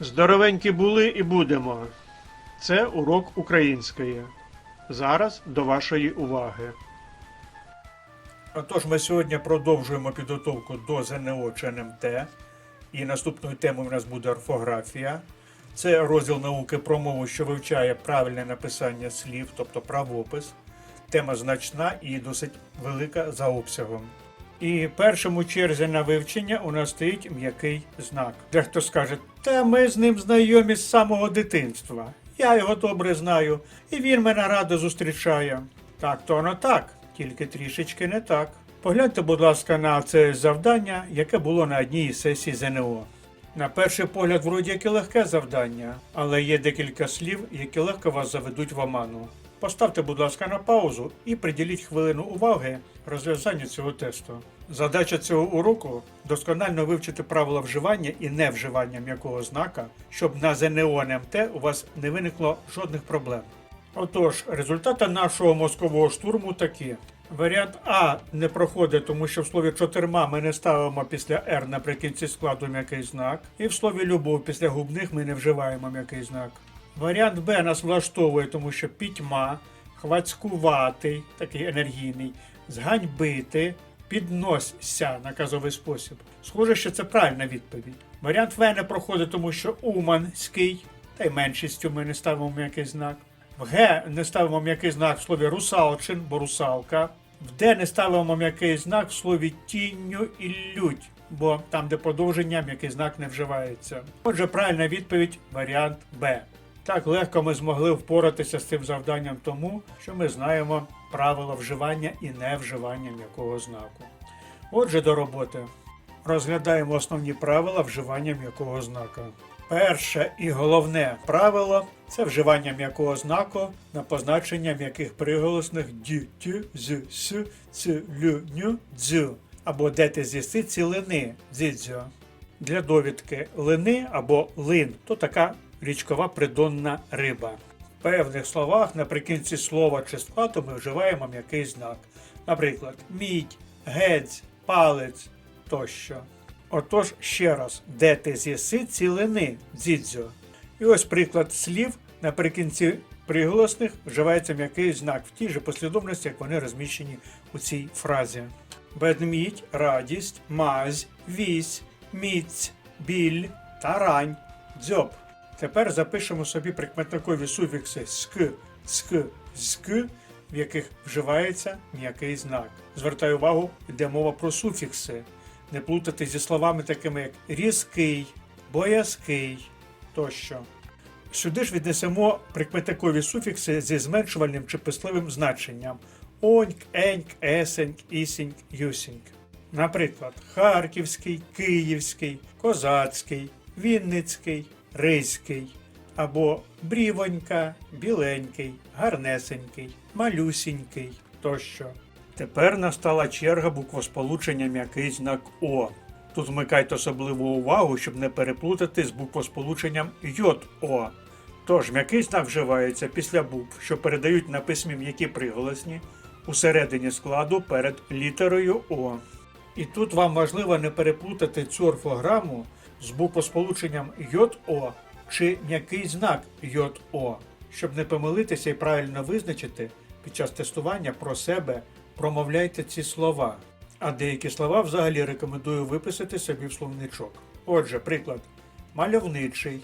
Здоровенькі були і будемо. Це урок української. Зараз до вашої уваги. Отож, ми сьогодні продовжуємо підготовку до ЗНО чи НМТ. І наступною темою у нас буде орфографія. Це розділ науки про мову, що вивчає правильне написання слів, тобто правопис. Тема значна і досить велика за обсягом. І першим у черзі на вивчення у нас стоїть м'який знак. Дехто скаже, та ми з ним знайомі з самого дитинства. Я його добре знаю, і він мене радо зустрічає. Так, то воно так, тільки трішечки не так. Погляньте, будь ласка, на це завдання, яке було на одній із сесій ЗНО. На перший погляд, вроді як і легке завдання, але є декілька слів, які легко вас заведуть в оману. Поставте, будь ласка, на паузу і приділіть хвилину уваги розв'язанню цього тесту. Задача цього уроку досконально вивчити правила вживання і невживання м'якого знака, щоб на ЗНО НМТ у вас не виникло жодних проблем. Отож, результати нашого мозкового штурму такі. Варіант А не проходить, тому що в слові чотирма ми не ставимо після «р» наприкінці складу м'який знак, і в слові любов після губних ми не вживаємо м'який знак. Варіант Б нас влаштовує, тому що пітьма, хвацькуватий, такий енергійний, зганьбити, підносься наказовий спосіб. Схоже, що це правильна відповідь. Варіант В не проходить, тому що уманський, та й меншістю ми не ставимо м'який знак. В Г не ставимо м'який знак в слові русалчин, бо русалка. В Д не ставимо м'який знак в слові тінню і лють, бо там, де продовження, м'який знак не вживається. Отже, правильна відповідь варіант Б. Так легко ми змогли впоратися з цим завданням тому, що ми знаємо правила вживання і невживання м'якого знаку. Отже, до роботи. Розглядаємо основні правила вживання м'якого знака. Перше і головне правило це вживання м'якого знаку на позначення м'яких приголосних ді, ті, з, с, ц, лю, ню, дзю або де ти з'їси цілини дзідзьо. Для довідки лини або лин то така річкова придонна риба. В певних словах наприкінці слова чи складу ми вживаємо м'який знак. Наприклад, мідь, гець, палець тощо. Отож, ще раз, де ти з'їси цілини дзідзьо. І ось приклад слів наприкінці приголосних вживається м'який знак в тій же послідовності, як вони розміщені у цій фразі. Ведмідь, радість, мазь, вісь, міць, біль, тарань, дзьоб. Тепер запишемо собі прикметникові суфікси ськ, цк, зк, в яких вживається м'який знак. Звертаю увагу, йде мова про суфікси. Не плутати зі словами такими як різкий, боязкий тощо. Сюди ж віднесемо прикметникові суфікси зі зменшувальним чи писливим значенням оньк, еньк, есеньк, ісіньк, юсіньк. Наприклад, Харківський, Київський, Козацький, Вінницький, Ризький або брівонька, біленький, гарнесенький, малюсінький тощо. Тепер настала черга буквосполучення м'який знак О. Тут вмикайте особливу увагу, щоб не переплутати з буквосполученням ЙО. Тож м'який знак вживається після букв, що передають на письмі м'які приголосні у середині складу перед літерою О. І тут вам важливо не переплутати цю орфограму з буквосполученням ЙО чи м'який знак ЙО, щоб не помилитися і правильно визначити під час тестування про себе промовляйте ці слова. А деякі слова взагалі рекомендую виписати собі в словничок. Отже, приклад: мальовничий,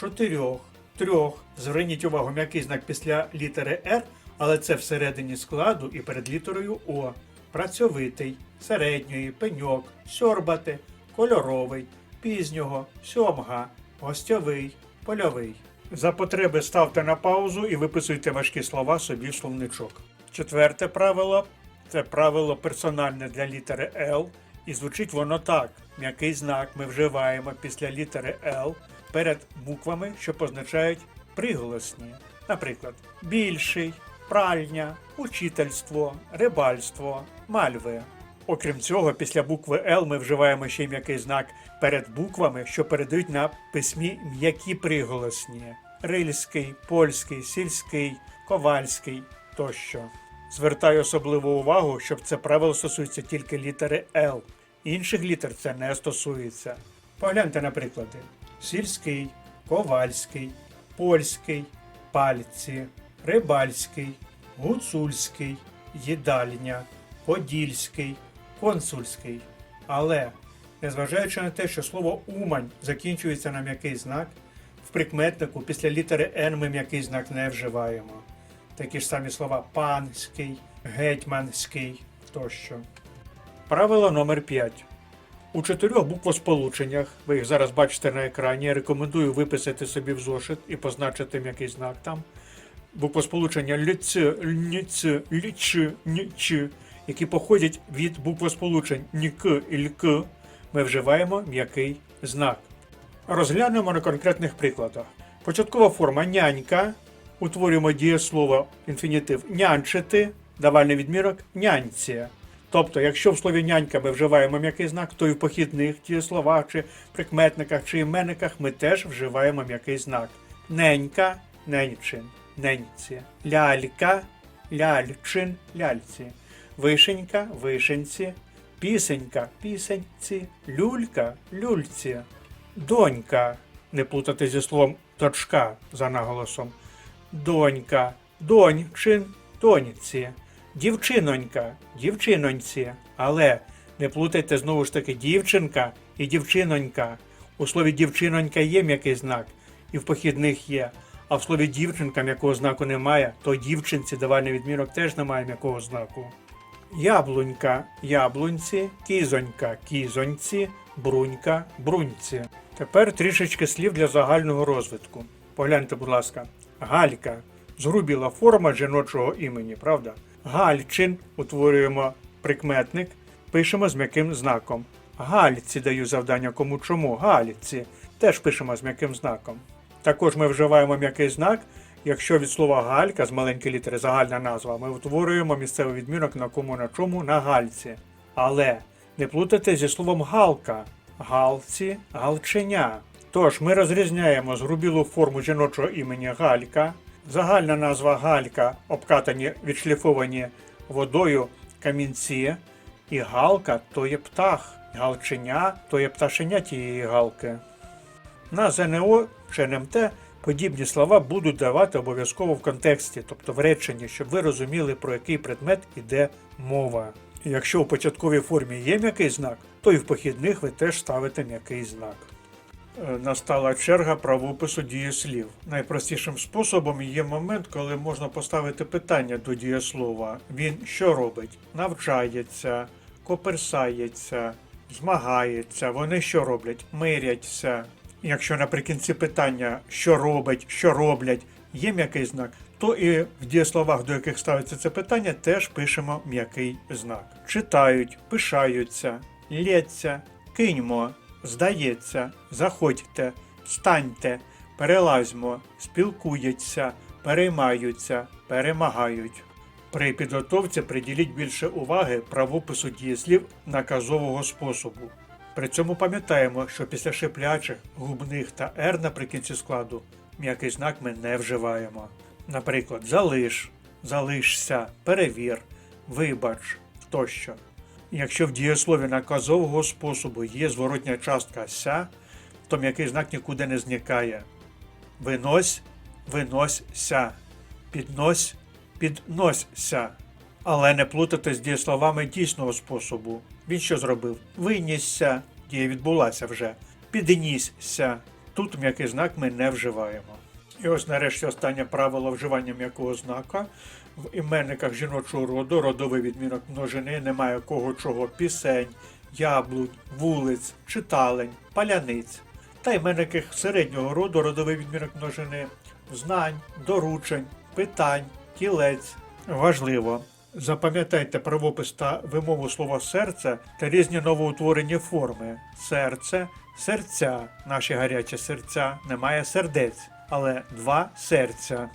чотирьох, трьох. Зверніть увагу, м'який знак після літери Р, але це всередині складу і перед літерою О. Працьовитий, середньої, пеньок, сьорбати, кольоровий, пізнього, сьомга, гостьовий, польовий. За потреби ставте на паузу і виписуйте важкі слова собі в словничок. Четверте правило це правило персональне для літери Л, і звучить воно так: м'який знак ми вживаємо після літери Л перед буквами, що позначають приголосні. Наприклад, більший, пральня, учительство, рибальство, мальви. Окрім цього, після букви Л ми вживаємо ще м'який знак перед буквами, що передають на письмі м'які приголосні: рильський, польський, сільський, ковальський тощо. Звертаю особливу увагу, щоб це правило стосується тільки літери Л. Інших літер це не стосується. Погляньте на приклади: сільський, ковальський, польський, пальці, рибальський, гуцульський, їдальня, подільський, консульський. Але, незважаючи на те, що слово Умань закінчується на м'який знак, в прикметнику після літери Н ми м'який знак не вживаємо. Такі ж самі слова панський, гетьманський тощо. Правило номер 5. У чотирьох буквосполученнях, ви їх зараз бачите на екрані, я рекомендую виписати собі в зошит і позначити м'який знак там. Буквосполучення ЛЦ, ЛНЦ, ЛЧ, НЧ, які походять від буквосполучень НК і ЛК, ми вживаємо м'який знак. Розглянемо на конкретних прикладах. Початкова форма нянька. Утворюємо дієслово інфінітив нянчити, давальний відмірок няньці. Тобто, якщо в слові нянька ми вживаємо м'який знак, то і в похідних дієсловах чи прикметниках чи іменниках ми теж вживаємо м'який знак. Ненька неньчин, неньці, лялька ляльчин, ляльці, вишенька вишенці, пісенька пісеньці, люлька люльці, донька, не плутати зі словом дочка за наголосом, донька, доньчин, доньці, дівчинонька, дівчиноньці, але не плутайте знову ж таки дівчинка і дівчинонька. У слові дівчинонька є м'який знак, і в похідних є. А в слові дівчинка м'якого знаку немає, то дівчинці давальний відмірок теж немає м'якого знаку. Яблунька, яблунці, кізонька, кізоньці, брунька, бруньці. Тепер трішечки слів для загального розвитку. Погляньте, будь ласка, галька згрубіла форма жіночого імені, правда? Гальчин утворюємо прикметник, пишемо з м'яким знаком. Гальці даю завдання кому чому. Гальці теж пишемо з м'яким знаком. Також ми вживаємо м'який знак, якщо від слова галька з маленької літери загальна назва, ми утворюємо місцевий відмінок на кому на чому на гальці. Але не плутайте зі словом галка. Галці, галченя. Тож ми розрізняємо згрубілу форму жіночого імені Галька, загальна назва Галька, обкатані, відшліфовані водою камінці, і галка то є птах, галченя то є пташеня тієї галки. На ЗНО чи НМТ подібні слова будуть давати обов'язково в контексті, тобто в реченні, щоб ви розуміли, про який предмет іде мова. Якщо у початковій формі є м'який знак, то і в похідних ви теж ставите м'який знак. Е, Настала черга правопису дієслів. Найпростішим способом є момент, коли можна поставити питання до дієслова. Він що робить? Навчається, коперсається, змагається. Вони що роблять? Миряться. Якщо наприкінці питання, що робить, що роблять, є м'який знак, то і в дієсловах, до яких ставиться це питання, теж пишемо м'який знак. Читають, пишаються, лється, киньмо, здається, заходьте, встаньте, перелазьмо, спілкуються, переймаються, перемагають. При підготовці приділіть більше уваги правопису дієслів наказового способу. При цьому пам'ятаємо, що після шиплячих, губних та «р» наприкінці складу м'який знак ми не вживаємо. Наприклад, залиш, залишся, перевір, вибач тощо. Якщо в дієслові наказового способу є зворотня частка ся, то м'який знак нікуди не зникає. Винось, виносься, піднось, підносься. Але не плутати з дієсловами дійсного способу. Він що зробив? Винісся, дія відбулася вже. Піднісся. Тут м'який знак ми не вживаємо. І ось нарешті останнє правило вживання м'якого знака. В іменниках жіночого роду родовий відмінок множини немає кого чого пісень, яблунь, вулиць, читалень, паляниць. Та іменники середнього роду родовий відмінок множини знань, доручень, питань, тілець. Важливо. Запам'ятайте правопис та вимову слова серце та різні новоутворені форми. Серце, серця, наші гарячі серця, немає сердець, але два серця.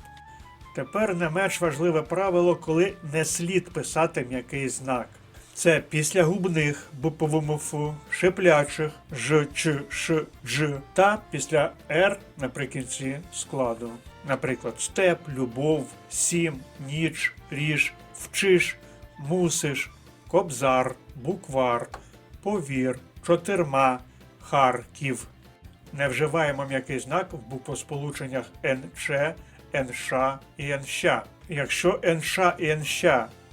Тепер не менш важливе правило, коли не слід писати м'який знак. Це після губних буповому Ф, шиплячих Ж, Ч, Ш, Дж та після Р наприкінці складу. Наприклад, степ, любов, сім, ніч, ріж, вчиш, мусиш, кобзар, буквар, повір, чотирма, Харків. не вживаємо м'який знак в буквосполученнях НЧ, НШ і НЩ. Якщо НШ і НЩ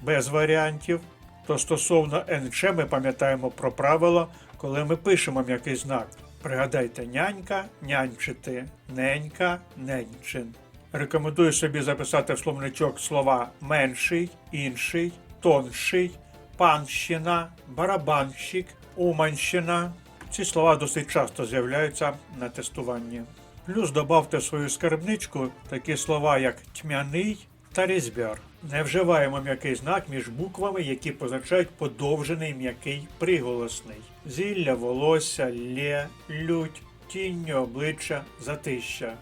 без варіантів, то стосовно НЧ ми пам'ятаємо про правило, коли ми пишемо м'який знак. Пригадайте нянька, нянчити, ненька, неньчин. Рекомендую собі записати в словничок слова менший, інший, тонший, панщина, барабанщик, уманщина. Ці слова досить часто з'являються на тестуванні. Плюс добавте в свою скарбничку такі слова, як тьмяний та різьбяр. Не вживаємо м'який знак між буквами, які позначають подовжений м'який приголосний. Зілля, волосся, лє, лють, тінню, обличчя, затища.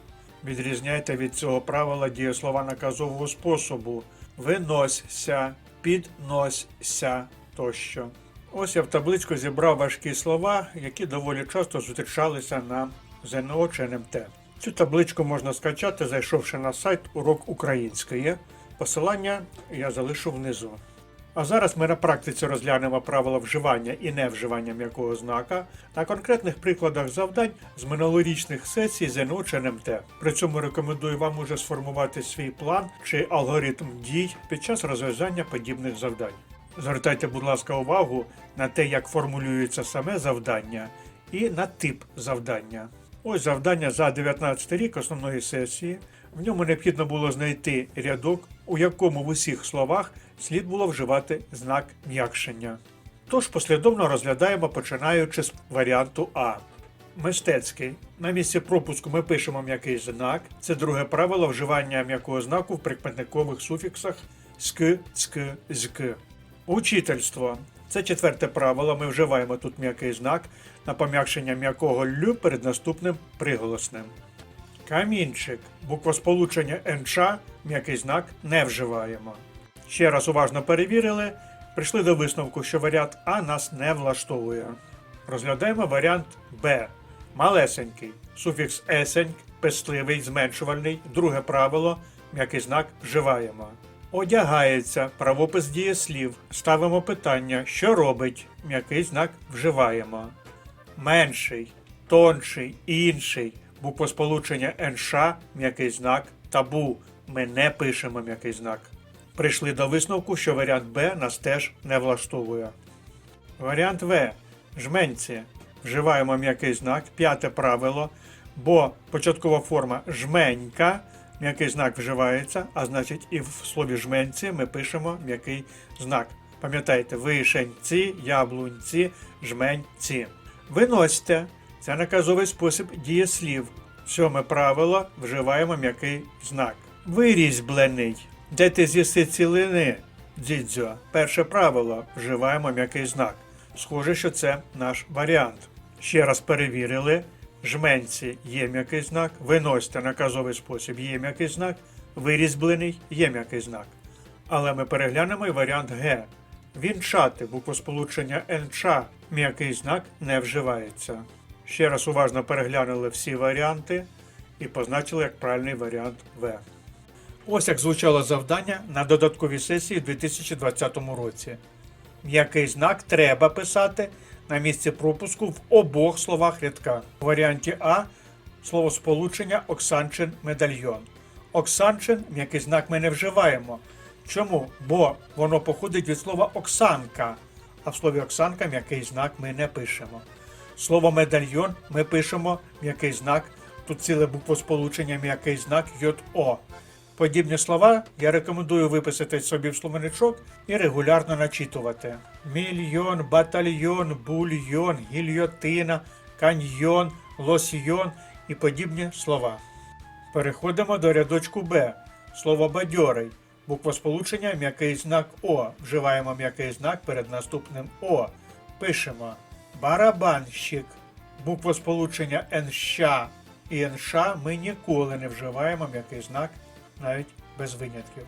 Відрізняйте від цього правила дієслова наказового способу виносься, підносься тощо. Ось я в табличку зібрав важкі слова, які доволі часто зустрічалися на ЗНО чи НМТ. Цю табличку можна скачати, зайшовши на сайт Урок української. Посилання я залишу внизу. А зараз ми на практиці розглянемо правила вживання і невживання м'якого знака на конкретних прикладах завдань з минулорічних сесій ЗНО чи НМТ. При цьому рекомендую вам уже сформувати свій план чи алгоритм дій під час розв'язання подібних завдань. Звертайте, будь ласка, увагу на те, як формулюється саме завдання, і на тип завдання. Ось завдання за 19 рік основної сесії. В ньому необхідно було знайти рядок, у якому в усіх словах слід було вживати знак м'якшення. Тож послідовно розглядаємо, починаючи з варіанту А. Мистецький. На місці пропуску ми пишемо м'який знак. Це друге правило вживання м'якого знаку в прикметникових суфіксах ськ, цк, зк. Учительство. Це четверте правило. Ми вживаємо тут м'який знак на пом'якшення м'якого лю перед наступним приголосним. Камінчик. Буквосполучення НЧ, м'який знак не вживаємо. Ще раз уважно перевірили. Прийшли до висновку, що варіант А нас не влаштовує. Розглядаємо варіант Б. Малесенький. Суфікс есень, пестливий, зменшувальний. Друге правило. М'який знак вживаємо. Одягається. Правопис дієслів. Ставимо питання, що робить. М'який знак вживаємо. Менший, тонший, інший. Буквосполучення НШ, м'який знак, табу. Ми не пишемо м'який знак. Прийшли до висновку, що варіант Б нас теж не влаштовує. Варіант В. Жменці. Вживаємо м'який знак. П'яте правило. Бо початкова форма жменька. М'який знак вживається, а значить і в слові жменці ми пишемо м'який знак. Пам'ятайте, вишеньці, яблунці, жменьці. Виносьте. Це наказовий спосіб дієслів. Сьоме правило вживаємо м'який знак. Вирізьблений. Де ти з'їси цілини? Дідзьо. Перше правило вживаємо м'який знак. Схоже, що це наш варіант. Ще раз перевірили. Жменці є м'який знак, виносьте наказовий спосіб є м'який знак, вирізблений є м'який знак. Але ми переглянемо і варіант Г. Вінчати буквосполучення НЧ м'який знак не вживається. Ще раз уважно переглянули всі варіанти і позначили як правильний варіант В. Ось як звучало завдання на додатковій сесії у 2020 році. М'який знак треба писати на місці пропуску в обох словах рядка. У варіанті А словосполучення Оксанчин медальйон. Оксанчин м'який знак ми не вживаємо. Чому? Бо воно походить від слова Оксанка, а в слові Оксанка м'який знак ми не пишемо. Слово медальйон ми пишемо м'який знак. Тут ціле буквосполучення м'який знак ЙО. Подібні слова я рекомендую виписати собі в словничок і регулярно начитувати. Мільйон, батальйон, бульйон, гільйотина, каньйон, лосьйон і подібні слова. Переходимо до рядочку Б. Слово бадьорий. Буквосполучення м'який знак О. Вживаємо м'який знак перед наступним О. Пишемо барабанщик. Буквосполучення НЩ і НШ ми ніколи не вживаємо м'який знак навіть без винятків.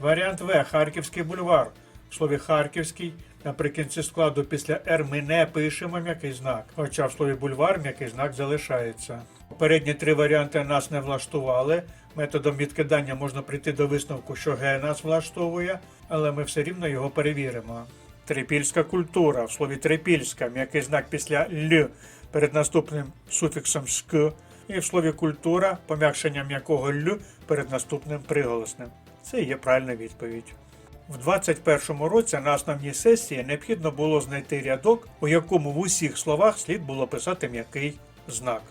Варіант В. Харківський бульвар. В слові Харківський наприкінці складу після Р ми не пишемо м'який знак, хоча в слові бульвар м'який знак залишається. Попередні три варіанти нас не влаштували. Методом відкидання можна прийти до висновку, що Г нас влаштовує, але ми все рівно його перевіримо. Трипільська культура. В слові трипільська м'який знак після Л перед наступним суфіксом ськ, і в слові культура пом'якшення м'якого л перед наступним приголосним. Це є правильна відповідь. В 21-му році на основній сесії необхідно було знайти рядок, у якому в усіх словах слід було писати м'який знак.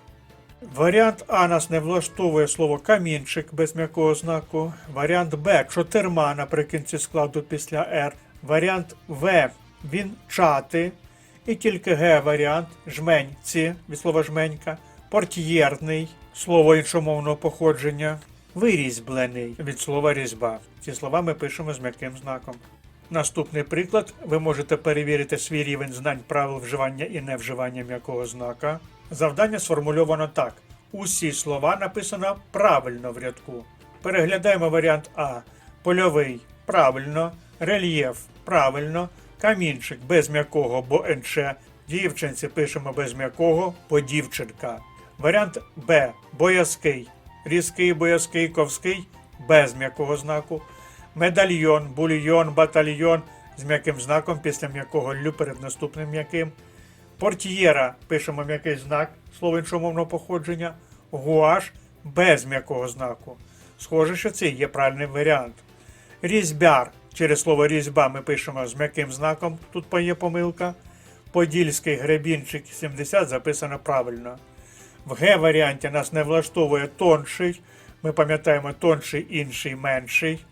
Варіант А нас не влаштовує слово камінчик без м'якого знаку. Варіант Б чотирма наприкінці складу після Р. Варіант В він чати. І тільки Г варіант жменьці від слова жменька. Портьєрний слово іншомовного походження. Вирізьблений від слова різьба. Ці слова ми пишемо з м'яким знаком. Наступний приклад. Ви можете перевірити свій рівень знань правил вживання і невживання м'якого знака. Завдання сформульовано так: усі слова написано правильно в рядку. Переглядаємо варіант А. Польовий правильно, рельєф правильно, камінчик без м'якого, бо НЧ. Дівчинці пишемо без м'якого, бо дівчинка. Варіант Б. Боязкий. Різкий, боязкий, ковський без м'якого знаку. Медальйон, бульйон, батальйон з м'яким знаком після м'якого лю перед наступним м'яким. Портьєра пишемо м'який знак, слово іншомовного походження. Гуаш без м'якого знаку. Схоже, що це є правильний варіант. Різьбяр через слово різьба ми пишемо з м'яким знаком, тут є помилка. Подільський гребінчик 70 записано правильно. В Г варіанті нас не влаштовує тонший. Ми пам'ятаємо тонший, інший, менший.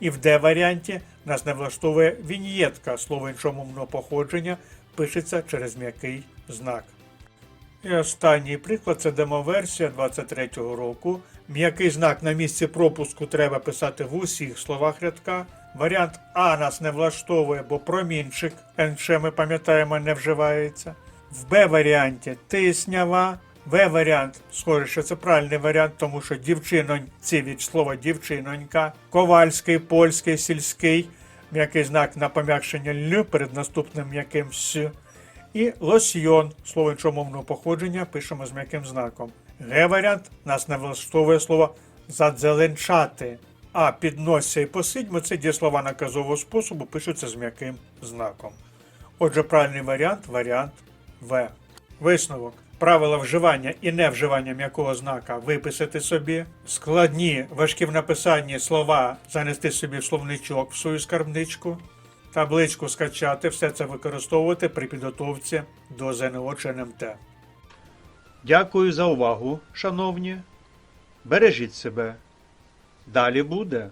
І в Д варіанті нас не влаштовує віньєтка, слово іншомовного походження, пишеться через м'який знак. І останній приклад це демоверсія 23-го року. М'який знак на місці пропуску треба писати в усіх словах рядка. Варіант А нас не влаштовує, бо промінчик НЧ ми пам'ятаємо не вживається. В Б варіанті тиснява. В варіант, схоже, що це правильний варіант, тому що дівчиноньці від слова дівчинонька, ковальський, польський, сільський, м'який знак на пом'якшення л перед наступним м'яким с. І лосьйон, слово іншомовного походження, пишемо з м'яким знаком. Г варіант нас не влаштовує слово задзеленчати. А підносся і посидьмо це дієслова наказового способу пишуться з м'яким знаком. Отже, правильний варіант варіант В. Висновок. Правила вживання і невживання м'якого знака виписати собі. Складні, важкі в написанні слова занести собі в словничок в свою скарбничку. Табличку скачати, все це використовувати при підготовці до ЗНО чи НМТ. Дякую за увагу, шановні. Бережіть себе. Далі буде.